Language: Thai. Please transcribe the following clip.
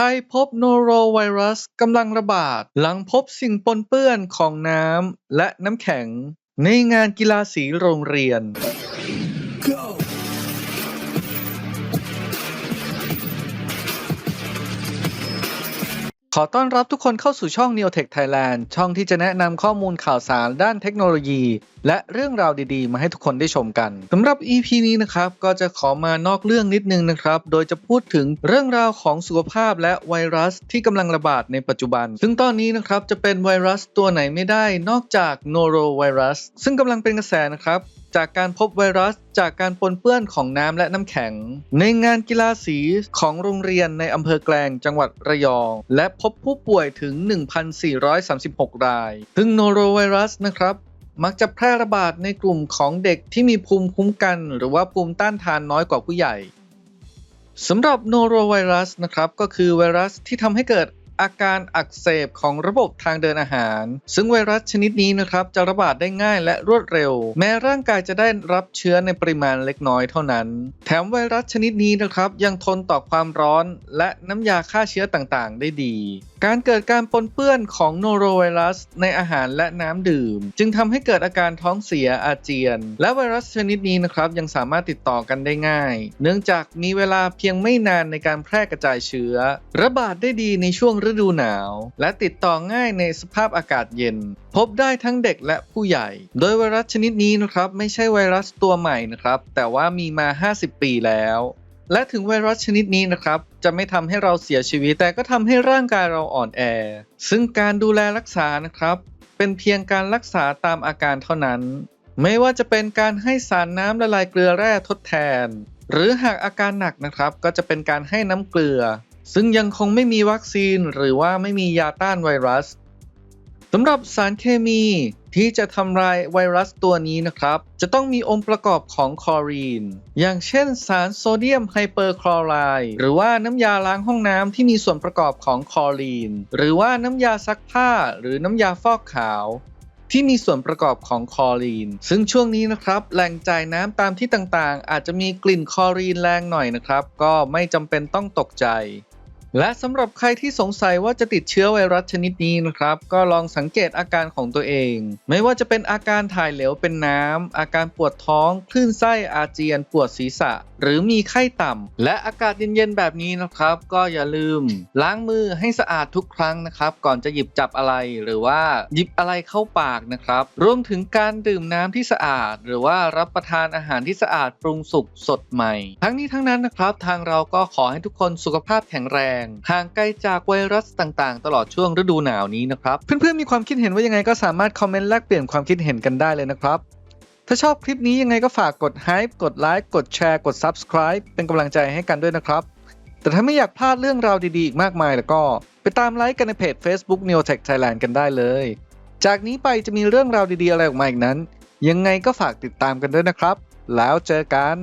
ไทยพบโนโรไวรัสกำลังระบาด หลังพบสิ่งปนเปื้อนของน้ำและน้ำแข็ง ในงานกีฬาสีโรงเรียน ขอต้อนรับทุกคนเข้าสู่ช่อง Neotech Thailand ช่องที่จะแนะนำข้อมูลข่าวสารด้านเทคโนโลยี และเรื่องราวดีๆ มาให้ทุกคนได้ชมกันสำหรับ EP นี้นะครับก็จะขอมานอกเรื่องนิดนึงนะครับ โดยจะพูดถึงเรื่องราวของสุขภาพและไวรัสที่กำลังระบาดในปัจจุบัน ซึ่งตอนนี้นะครับจะเป็นไวรัสตัวไหนไม่ได้นอกจาก Norovirus ซึ่งกำลังเป็นกระแสนะครับ จากการพบไวรัส จากการปนเปื้อนของน้ำและน้ำแข็ง ในงานกีฬาสีของโรงเรียนในอำเภอแกลงจังหวัดระยอง และพบผู้ป่วยถึง 1,436 ราย ซึ่งโนโรไวรัสนะครับมักจะแพร่ระบาดในกลุ่มของเด็กที่มีภูมิคุ้มกัน หรือว่าภูมิต้านทานน้อยกว่าผู้ใหญ่สำหรับโนโรไวรัสนะครับก็คือไวรัสที่ทำให้เกิด อาการอักเสบของระบบทางเดินอาหาร ซึ่งไวรัสชนิดนี้นะครับจะระบาดได้ง่ายและรวดเร็ว แม้ร่างกายจะได้รับเชื้อในปริมาณเล็กน้อยเท่านั้น แถมไวรัสชนิดนี้นะครับยังทนต่อความร้อน และน้ำยาฆ่าเชื้อต่างๆ ได้ดี การเกิดการปนเปื้อนของโนโรไวรัสในอาหารและน้ำดื่ม จึงทำให้เกิดอาการท้องเสียอาเจียน และไวรัสชนิดนี้นะครับยังสามารถติดต่อกันได้ง่าย เนื่องจากมีเวลาเพียงไม่นานในการแพร่กระจายเชื้อ ระบาดได้ดีในช่วงฤดูหนาว และติดต่อง่ายในสภาพอากาศเย็น พบได้ทั้งเด็กและผู้ใหญ่ โดยไวรัสชนิดนี้นะครับไม่ใช่ไวรัสตัวใหม่นะครับ แต่ว่ามีมา 50 ปีแล้วและถึงไวรัสชนิดนี้นะครับ จะไม่ทำให้เราเสียชีวิต แต่ก็ทำให้ร่างกายเราอ่อนแอ ซึ่งการดูแลรักษานะครับ เป็นเพียงการรักษาตามอาการเท่านั้น ไม่ว่าจะเป็นการให้สารน้ำละลายเกลือแร่ทดแทน หรือหากอาการหนักนะครับ ก็จะเป็นการให้น้ำเกลือ ซึ่งยังคงไม่มีวัคซีนหรือว่าไม่มียาต้านไวรัสสำหรับสารเคมีที่จะทำลายไวรัสตัวนี้นะครับ จะต้องมีองค์ประกอบของคลอรีน อย่างเช่นสารโซเดียมไฮเปอร์คลอไรด์หรือว่าน้ำยาล้างห้องน้ำที่มีส่วนประกอบของคลอรีน หรือว่าน้ำยาซักผ้า หรือน้ำยาฟอกขาว ที่มีส่วนประกอบของคลอรีน ซึ่งช่วงนี้นะครับแหล่งจ่ายน้ำตามที่ต่างๆ อาจจะมีกลิ่นคลอรีนแรงหน่อยนะครับ ก็ไม่จำเป็นต้องตกใจ และสำหรับใครที่สงสัยว่าจะติดเชื้อไวรัสชนิดนี้นะครับ ก็ลองสังเกตอาการของตัวเอง ไม่ว่าจะเป็นอาการถ่ายเหลวเป็นน้ำ อาการปวดท้อง คลื่นไส้อาเจียน ปวดศีรษะ หรือมีไข้ต่ำ และอากาศเย็นๆแบบนี้นะครับ ก็อย่าลืม ล้างมือให้สะอาดทุกครั้งนะครับ ก่อนจะหยิบจับอะไรหรือว่าหยิบอะไรเข้าปากนะครับ รวมถึงการดื่มน้ำที่สะอาด หรือว่ารับประทานอาหารที่สะอาดปรุงสุกสดใหม่ ทั้งนี้ทั้งนั้นนะครับ ทางเราก็ขอให้ทุกคนสุขภาพแข็งแรงงห่างไกลจากไวรัสต่างๆ ตลอดช่วงฤดูหนาวนี้นะครับ เพื่อนๆมีความคิดเห็นว่ายังไงก็สามารถคอมเมนต์แลกเปลี่ยนความคิดเห็นกันได้เลยนะครับ ถ้าชอบคลิปนี้ยังไงก็ฝากกด Hype กดไลค์กดแชร์กด Subscribe เป็นกำลังใจให้กันด้วยนะครับ แต่ถ้าไม่อยากพลาดเรื่องราวดีๆอีกมากมายแล้วก็ ไปตามไลค์กันในเพจ Facebook Neotech Thailand กันได้เลย จากนี้ไปจะมีเรื่องราวดีๆอะไรออกมาอีกนั้น ยังไงก็ฝากติดตามกันด้วยนะครับ แล้วเจอกัน